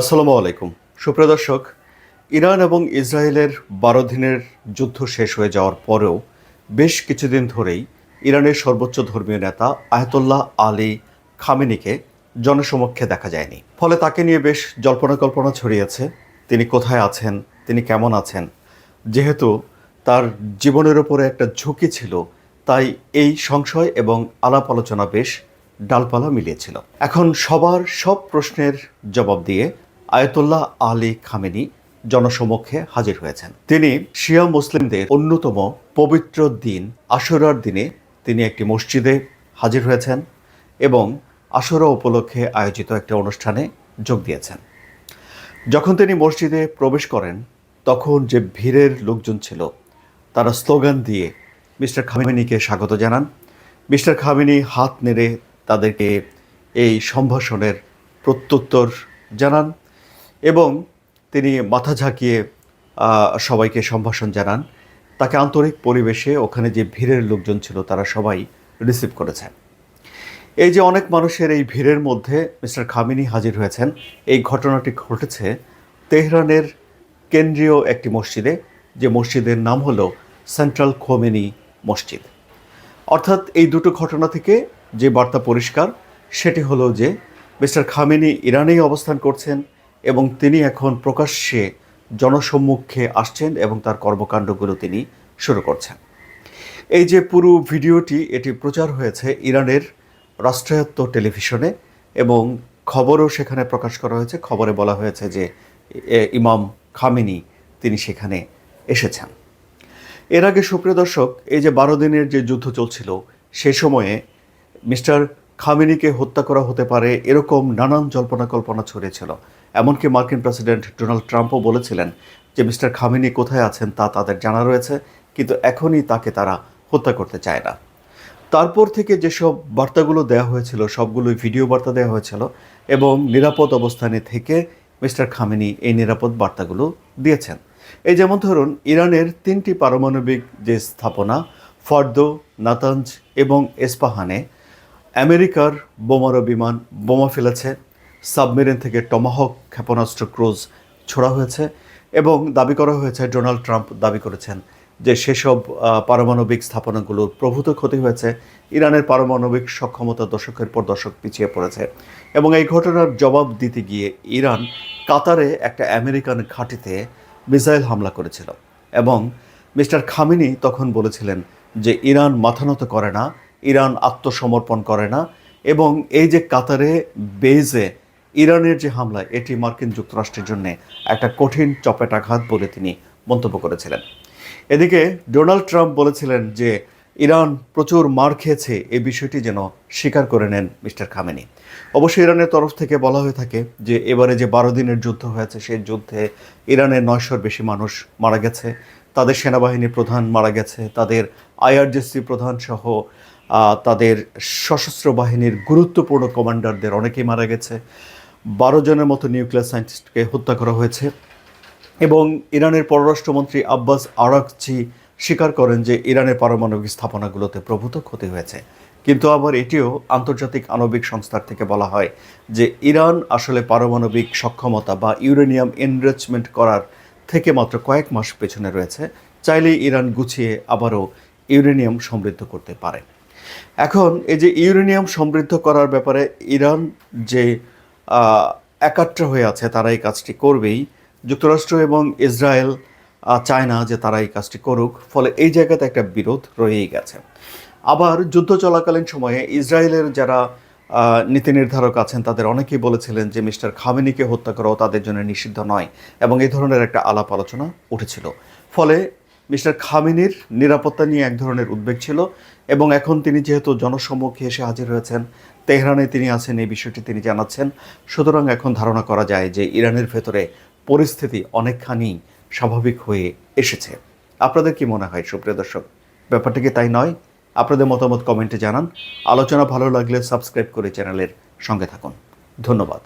আসসালামু আলাইকুম। সুপ্রিয় দর্শক, ইরান এবং ইসরায়েলের বারো দিনের যুদ্ধ শেষ হয়ে যাওয়ার পরেও বেশ কিছুদিন ধরেই ইরানের সর্বোচ্চ ধর্মীয় নেতা আয়তুল্লাহ আলী খামেনিকে জনসমক্ষে দেখা যায়নি। ফলে তাকে নিয়ে বেশ জল্পনা কল্পনা ছড়িয়েছে। তিনি কোথায় আছেন? তিনি কেমন আছেন? যেহেতু তার জীবনের ওপরে একটা ঝুঁকি ছিল, তাই এই সংশয় এবং আলাপ আলোচনা বেশ ডালপালা মিলিয়েছিল। এখন সবার সব প্রশ্নের জবাব দিয়ে আয়তুল্লাহ আলী খামেনি জনসমক্ষে হাজির হয়েছেন। তিনি শিয়া মুসলিমদের অন্যতম পবিত্র দিন আশুরার দিনে তিনি একটি মসজিদে হাজির হয়েছেন এবং আশুরা উপলক্ষে আয়োজিত একটি অনুষ্ঠানে যোগ দিয়েছেন। যখন তিনি মসজিদে প্রবেশ করেন, তখন যে ভিড়ের লোকজন ছিল, তারা স্লোগান দিয়ে মিস্টার খামেনিকে স্বাগত জানান। মিস্টার খামেনি হাত নেড়ে তাদেরকে এই সম্ভাষণের প্রত্যুত্তর জানান। এবং তিনি মাথা ঝাঁকিয়ে সবাইকে সম্ভাষণ জানান। তাকে আন্তরিক পরিবেশে ওখানে যে ভিড়ের লোকজন ছিল, তারা সবাই রিসিভ করেছেন। এই যে অনেক মানুষের এই ভিড়ের মধ্যে মিস্টার খামিনি হাজির হয়েছেন, এই ঘটনাটি ঘটেছে তেহরানের কেন্দ্রীয় একটি মসজিদে। যে মসজিদের নাম হলো সেন্ট্রাল খোমেনি মসজিদ। অর্থাৎ এই দুটো ঘটনা থেকে যে বার্তা পরিষ্কার, সেটি হলো যে মিস্টার খামেনি ইরানেই অবস্থান করছেন এবং তিনি এখন প্রকাশ্যে জনসম্মুখে আসছেন এবং তার কর্মকাণ্ডগুলো তিনি শুরু করছেন। এই যে পুরো ভিডিওটি, এটি প্রচার হয়েছে ইরানের রাষ্ট্রায়ত্ত টেলিভিশনে এবং খবরও সেখানে প্রকাশ করা হয়েছে। খবরে বলা হয়েছে যে ইমাম খামেনি তিনি সেখানে এসেছেন। এর আগে সুপ্রিয় দর্শক, এই যে বারো দিনের যে যুদ্ধ চলছিল, সে সময়ে মিস্টার খামেনিকে হত্যা করা হতে পারে, এরকম নানান জল্পনা কল্পনা ছড়িয়েছিল এমনকি মার্কিন প্রেসিডেন্ট ডোনাল্ড ট্রাম্পও বলেছিলেন যে মিস্টার খামেনি কোথায় আছেন তা তাদের জানা রয়েছে, কিন্তু এখনই তাকে তারা হত্যা করতে চায় না। তারপর থেকে যেসব বার্তাগুলো দেওয়া হয়েছিল, সবগুলোই ভিডিও বার্তা দেওয়া হয়েছিল এবং নিরাপদ অবস্থানে থেকে মিস্টার খামেনি এই নিরাপদ বার্তাগুলো দিয়েছেন। এই যেমন ধরুন, ইরানের তিনটি পারমাণবিক যে স্থাপনা, ফর্দো, নাতাঞ্জ এবং এসপাহানে, আমেরিকার বোমারো বিমান বোমা ফেলেছে সাবমেরিন থেকে টমাহক ক্ষেপণাস্ত্র ক্রুজ ছোড়া হয়েছে এবং দাবি করা হয়েছে ডোনাল্ড ট্রাম্প দাবি করেছেন যে সেসব পারমাণবিক স্থাপনাগুলোর প্রভূত ক্ষতি হয়েছে। ইরানের পারমাণবিক সক্ষমতা দশকের পর দশক পিছিয়ে পড়েছে এবং এই ঘটনার জবাব দিতে গিয়ে ইরান কাতারে একটা আমেরিকান ঘাঁটিতে মিসাইল হামলা করেছিল এবং মিস্টার খামিনি তখন বলেছিলেন যে ইরান মাথানত করে না, ইরান আত্মসমর্পণ করে না এবং এই যে কাতারে বেজে ইরানের যে হামলা এটি মার্কিন যুক্তরাষ্ট্রের জন্য একটা কঠিন চপেটাঘাত বলে তিনি মন্তব্য করেছিলেন। এদিকে ডোনাল্ড ট্রাম্প বলেছিলেন যে, ইরান প্রচুর মার খেয়েছে এই বিষয়টি যেন স্বীকার করে নেন মিস্টার খামেনি। অবশ্যই ইরানের তরফ থেকে বলা হয়ে থাকে যে, এবারে যে বারো দিনের যুদ্ধ হয়েছে, সেই যুদ্ধে ইরানের নয়শোর বেশি মানুষ মারা গেছে, তাদের সেনাবাহিনী প্রধান মারা গেছে, তাদের আইআরজিসি প্রধান সহ তাদের সশস্ত্র বাহিনীর গুরুত্বপূর্ণ কমান্ডারদের অনেকেই মারা গেছে। বারো জনের মতো নিউক্লিয়ার সায়েন্টিস্টকে হত্যা করা হয়েছে এবং ইরানের পররাষ্ট্রমন্ত্রী আব্বাস আরাকচি স্বীকার করেন যে ইরানের পারমাণবিক স্থাপনাগুলোতে প্রভূত ক্ষতি হয়েছে। কিন্তু আবার এটিও আন্তর্জাতিক আণবিক সংস্থার থেকে বলা হয় যে ইরান আসলে পারমাণবিক সক্ষমতা বা ইউরেনিয়াম এনরিচমেন্ট করার থেকে মাত্র কয়েক মাস পেছনে রয়েছে। চাইলেই ইরান গুছিয়ে আবারও ইউরেনিয়াম সমৃদ্ধ করতে পারে। এখন এই যে ইউরেনিয়াম সমৃদ্ধ করার ব্যাপারে ইরান যে আহ, একাট্র হয়ে আছে তারা এই কাজটি করবেই। যুক্তরাষ্ট্র এবং ইসরায়েল চায় না যে তারা এই কাজটি করুক ফলে এই জায়গাতে একটা বিরোধ রয়েই গেছে। আবার যুদ্ধ চলাকালীন সময়ে ইসরায়েলের যারা নীতি নির্ধারক আছেন তাদের অনেকেই বলেছিলেন যে মিস্টার খামেনিকে হত্যা করাও তাদের জন্য নিষিদ্ধ নয় এবং এই ধরনের একটা আলাপ আলোচনা উঠেছিল। ফলে মিস্টার খামেনির নিরাপত্তা নিয়ে এক ধরনের উদ্বেগ ছিল এবং এখন তিনি যেহেতু জনসম্মুখে এসে হাজির হয়েছেন, তেহরানে তিনি আছেন এই বিষয়টি তিনি জানাচ্ছেন। সুতরাং এখন ধারণা করা যায় যে ইরানের ভেতরে পরিস্থিতি অনেকখানি স্বাভাবিক হয়ে এসেছে। আপনাদের কি মনে হয় সুপ্রিয় দর্শক? ব্যাপারটা কি তাই নয়? আপনাদের মতামত কমেন্টে জানান। আলোচনা ভালো লাগলে সাবস্ক্রাইব করে চ্যানেলের সঙ্গে থাকুন। ধন্যবাদ।